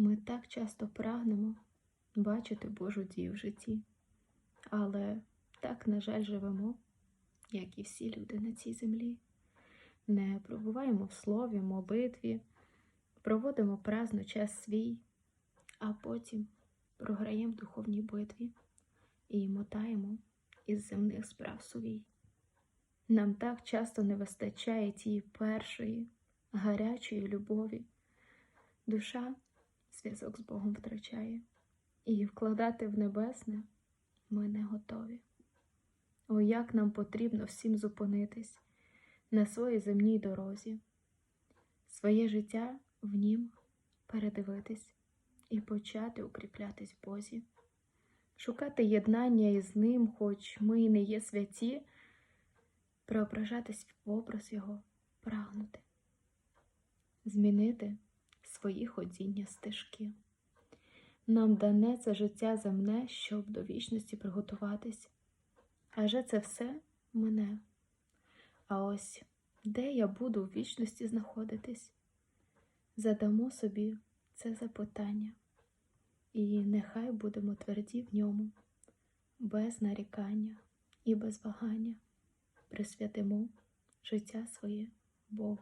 Ми так часто прагнемо бачити Божу дію в житті, але так, на жаль, живемо, як і всі люди на цій землі. Не пробуваємо в слові, молитві, проводимо праздно час свій, а потім програємо в духовній битві і мотаємо із земних справ сувій. Нам так часто не вистачає тієї першої, гарячої любові. Душа зв'язок з Богом втрачає, і вкладати в небесне ми не готові. О, як нам потрібно всім зупинитись на своїй земній дорозі, своє життя в нім передивитись і почати укріплятись в Бозі, шукати єднання із ним, хоч ми і не є святі, преображатись в образ Його, прагнути, змінити свої ходіння стежки. Нам дане це життя земне, щоб до вічності приготуватись. Адже це все мене. А ось де я буду в вічності знаходитись? Задамо собі це запитання, і нехай будемо тверді в ньому, без нарікання і без вагання присвятимо життя своє Богу.